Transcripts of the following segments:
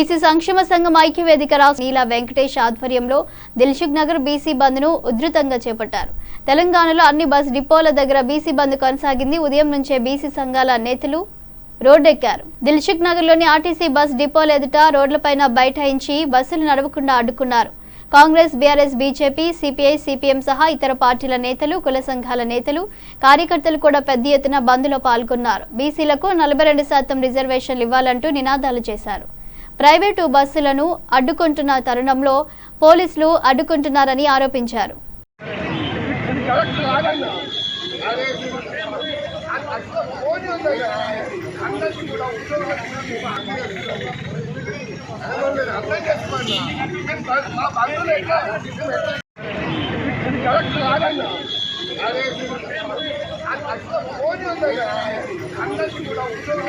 BC సంక్షేమ సంఘం ఐక్యవేదిక రాష్ట్ర నీలా వెంకటేష్ ఆధ్వర్యంలో దిల్సుఖ్ నగర్ బీసీ బంద్ను ఉధృతంగా చేపట్టారు. తెలంగాణలో అన్ని బస్ డిపోల దగ్గర బీసీ బంద్ కొనసాగింది. ఉదయం నుంచే బీసీ సంఘాల నేతలు రోడ్డెక్కారు. దిల్సుఖ్ నగర్లోని ఆర్టీసీ బస్ డిపోల ఎదుట రోడ్లపైన బైఠాయించి బస్సులు నడవకుండా అడ్డుకున్నారు. Congress BRS BJP CPI CPM సహా ఇతర పార్టీల నేతలు కుల సంఘాల నేతలు కార్యకర్తలు కూడా పెద్ద ఎత్తున బంద్లో పాల్గొన్నారు. బీసీలకు నలభై రెండు శాతం రిజర్వేషన్లు ఇవ్వాలంటూ నినాదాలు చేశారు. ప్రైవేటు బస్సులను అడ్డుకుంటున్న తరుణంలో పోలీసులు అడ్డుకుంటున్నారని ఆరోపించారు. అసలు ఫోన్ ఉంది అందరికీ కూడా ఉద్యోగం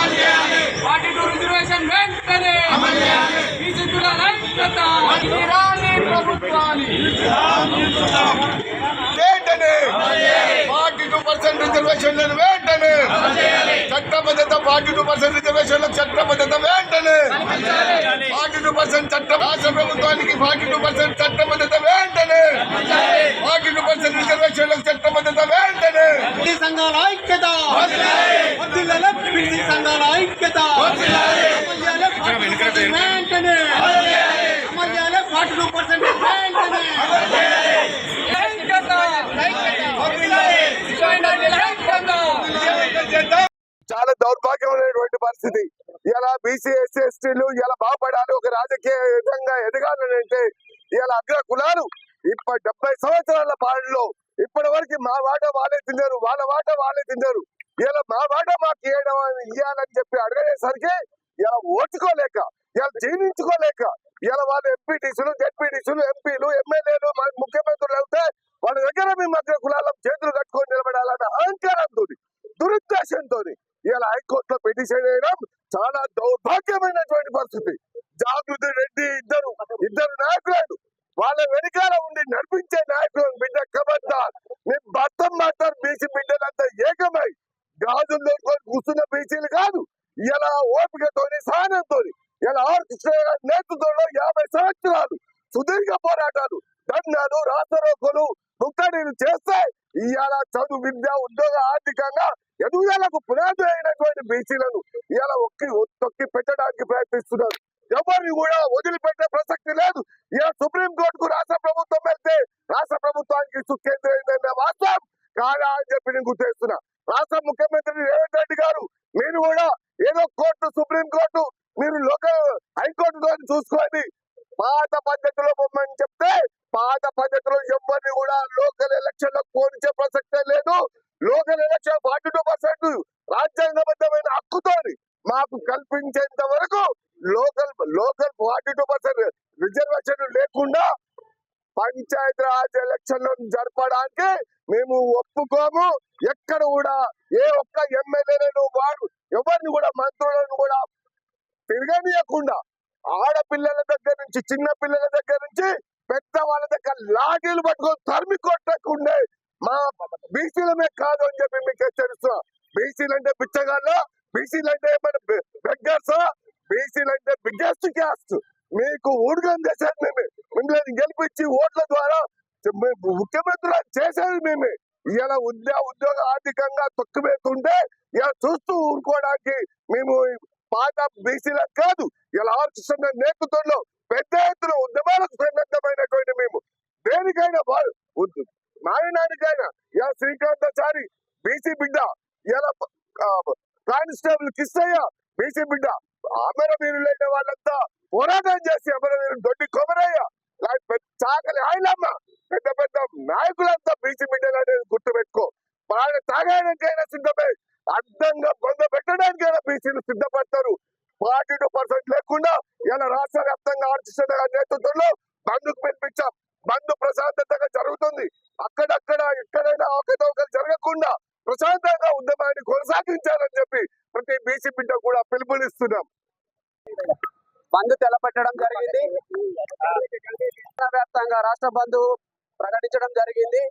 ఐక్యత! రిజర్వేషన్ వెంటనే! వెంటనే! ఫార్టీ టూ పర్సెంట్ రిజర్వేషన్లను వెంటనే చట్టబద్ధత ఫార్టీ టూ పర్సెంట్ రిజర్వేషన్లకు చట్టబద్ధత వెంటనే ఫార్టీ టూ పర్సెంట్ చట్ట రాష్ట్ర ప్రభుత్వానికి ఫార్టీ టూ పర్సెంట్ చట్టబద్ధత వెంటనే ఫార్టీ టూ పర్సెంట్ రిజర్వేషన్లకు చట్టబద్ధత వెంటనే సంఘాల ఐక్యత. సంఘాల ఐక్యత అమర్యాలే 42% వెంటనే. అమర్యాలే ఫార్టీ టూ పర్సెంట్ వెంటనే. ఐక్యత! విజయనగరం ఐక్యత! చాలా దౌర్భాగ్యమైనటువంటి పరిస్థితి. ఇలా బీసీ ఎస్సీ ఎస్టీలు ఇలా బాగుపడాలి ఒక రాజకీయ విధంగా ఎదగాలని అంటే ఇలా అగ్ర కులాలు ఇప్పటి డెబ్బై సంవత్సరాల పాలనలో ఇప్పటి వరకు మా వాట వాళ్ళే తిన్నారు వాళ్ళ వాట వాళ్ళే తిన్నారు. ఇలా మా వాట మాకు ఇవ్వడం ఇవ్వాలని చెప్పి అడగేసరికి ఇలా ఓచుకోలేక ఇలా జీర్ణించుకోలేక ఇలా వాళ్ళు ఎంపీటీసీలు జెడ్పీటీసీలు ఎంపీలు ఎమ్మెల్యేలు ముఖ్యమంత్రులు అయితే వాళ్ళ దగ్గర మీ మధ్య కులాల చేతులు కట్టుకొని నిలబడాలన్న అహంకారంతో దురుద్దేశంతో ఇలా హైకోర్టులో పిటిషన్ వేయడం చాలా దౌర్భాగ్యమైనటువంటి పరిస్థితి. జాగృతి రెడ్డి ఇద్దరు ఇద్దరు నాయకులు. వాళ్ళ వెనకాల ఉండి నడిపించే నాయకులను బిడ్డ కబడ్డార్ మీ భర్త మాత్రం బీసీ బిడ్డలంతా ఏకమై గాజుల్లో కూర్చున్న బీసీలు కాదు. ఇలా ఓపికతోని సహనంతోని ఇలా ఆర్కెస్ట్రా నేతృత్వంలో యాభై సంవత్సరాలు సుదీర్ఘ పోరాటాలు ధర్నాలు రాసరోకలు ముక్కడీలు చేస్తే ఇవాళ చదువు విద్య ఉద్యోగ ఆర్థికంగా ఎదుగుదలకు పునాది అయినటువంటి బీసీలను ఇవాళ ఒక్కి తొక్కి పెట్టడానికి ప్రయత్నిస్తున్నారు. ఎవరిని కూడా వదిలిపెట్టే ప్రసక్తి లేదు. ఇలా సుప్రీం కోర్టుకు రాష్ట్ర ప్రభుత్వం వెళ్తే రాష్ట్ర ప్రభుత్వానికి సుఖేంద్రైందన్న వాస్తవం కాదా అని చెప్పి నేను గుర్తిస్తున్నా రాష్ట్ర ముఖ్యమంత్రి రేవంత్ రెడ్డి గారు మీరు కూడా ఏదో కోర్టు సుప్రీం కోర్టు మీరు లోకల్ హైకోర్టుతో చూసుకోండి మేము ఒప్పుకోము. ఎక్కడ కూడా ఏ ఒక్క ఎమ్మెల్యేలను వాడు. ఎవరిని కూడా మంత్రులను కూడా తిరగనీయకుండా ఆడపిల్లల దగ్గర నుంచి చిన్న పిల్లల దగ్గర నుంచి పెద్ద వాళ్ళ దగ్గర లాఠీలు పట్టుకొని తరిమి కొట్టకుండే మా బీసీలమే కాదు అని చెప్పి మీకు హెచ్చరిస్తున్నా. బీసీలు అంటే బిచ్చగాళ్ళ బీసీలు అంటే మన బెగ్గర్స్? బీసీలు అంటే బిగ్గెస్ట్ క్యాస్ట్. మీకు ఊరుగం చేశారు మేమే మిమ్మల్ని గెలిపించి ఓట్ల ద్వారా ముఖ్యమంత్రి చేసేది మేమే. ఇలా ఉద్యోగ ఉద్యోగ ఆర్థికంగా తొక్కుపెడుతుంటే ఇలా చూస్తూ ఊరుకోవడానికి మేము పాత బీసీల కాదు ఇలా ఆలోచిస్తున్న నేతృత్వంలో పెద్ద ఎత్తున ఉద్యమాలకు సన్నద్ధమైనటువంటి మేము. దేనికైనా వా- ఉద్- నాయనానికైనా ఇలా శ్రీకాంతాచారి బీసీ బిడ్డ ఇలా కానిస్టేబుల్ కిస్తయ్య బీసీ బిడ్డ అమరవీరులైన వాళ్ళంతా పోరాటం చేసి అమరవీరు దొడ్డి కొమరయ్య తాగలే పెద్ద ఆయనమ్మ పెద్ద పెద్ద నాయకులంతా బీసీ బిడ్డలు అనేది గుర్తు పెట్టుకో తాగడానికైనా సిద్ధమే అర్థంగా బొంద పెట్టడానికైనా బీసీలు సిద్ధపడతారు. ఫార్టీ టూ పర్సెంట్ లేకుండా ఇలా రాష్ట్ర వ్యాప్తంగా ఆర్టిస్ట్ నేతృత్వంలో బంధుకు పిలిపించాం. బంధు ప్రశాంతతగా జరుగుతుంది. అక్కడక్కడ ఎక్కడైనా అవకతవకలు జరగకుండా ప్రశాంతంగా ఉద్యమాన్ని కొనసాగించాలని చెప్పి ప్రతి బీసీ బిడ్డ కూడా పిలుపునిస్తున్నాం. బంద్ తెలపెట్టడం జరిగింది. రాష్ట్ర వ్యాప్తంగా రాష్ట్ర బంధు ప్రకటించడం జరిగింది.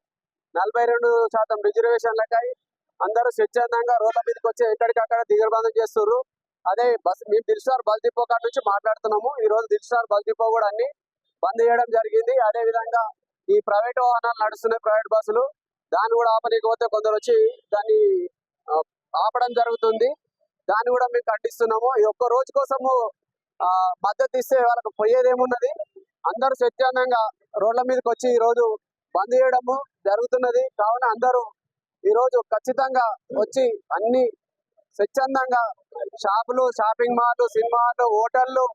నలభై రెండు శాతం రిజర్వేషన్లకై అందరూ స్వచ్ఛందంగా రోడ్ల మీదకి వచ్చి ఎక్కడికక్కడ దిగబంధం చేస్తున్నారు అదే బస్ మేము దిల్సార్ బస్ డిపో కాడ నుంచి మాట్లాడుతున్నాము. ఈ రోజు దిల్సార్ బస్ డిపో కూడా అన్ని బంద్ చేయడం జరిగింది. అదే విధంగా ఈ ప్రైవేట్ వాహనాలు నడుస్తున్నాయి ప్రైవేట్ బస్సులు. దాన్ని కూడా ఆపనీకపోతే కొందరు వచ్చి దాన్ని ఆపడం జరుగుతుంది. దాన్ని కూడా మేము ఖండిస్తున్నాము. ఈ ఒక్క రోజు కోసము మద్దతు ఇస్తే వాళ్ళకి పోయేది ఏమున్నది? అందరూ స్వచ్ఛందంగా రోడ్ల మీదకి వచ్చి ఈ రోజు బంద్ చేయడము జరుగుతున్నది. కావున అందరూ ఈ రోజు ఖచ్చితంగా వచ్చి అన్ని స్వచ్ఛందంగా షాపులు షాపింగ్ మాల్ సినిమాలు హోటళ్ళు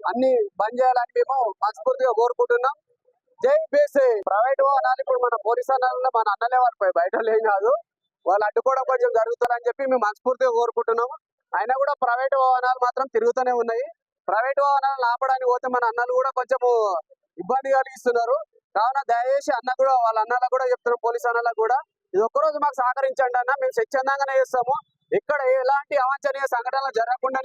అన్ని బంద్ చేయాలని మేము మనస్ఫూర్తిగా కోరుకుంటున్నాం. జై బీసీ. ప్రైవేట్ వాహనాలు ఇప్పుడు మన పోలీస్ అన్నాలలో మన అన్నలే వారిపై బయట లేం కాదు. వాళ్ళు అడ్డుకోవడం కొంచెం జరుగుతారని చెప్పి మేము మనస్ఫూర్తిగా కోరుకుంటున్నాము. అయినా కూడా ప్రైవేట్ వాహనాలు మాత్రం తిరుగుతూనే ఉన్నాయి. ప్రైవేట్ వాహనాలు ఆపడానికి పోతే మన అన్నలు కూడా కొంచెము ఇబ్బంది కలిగిస్తున్నారు కావున దయచేసి అన్న కూడా వాళ్ళ అన్నలకు కూడా చెప్తున్నాం పోలీస్ అన్నలకు కూడా. ఇది ఒక్కరోజు మాకు సహకరించండి అన్న. మేము స్వచ్ఛందంగానే చేస్తాము. ఇక్కడ ఎలాంటి అవాంఛనీయ సంఘటనలు జరగకుండా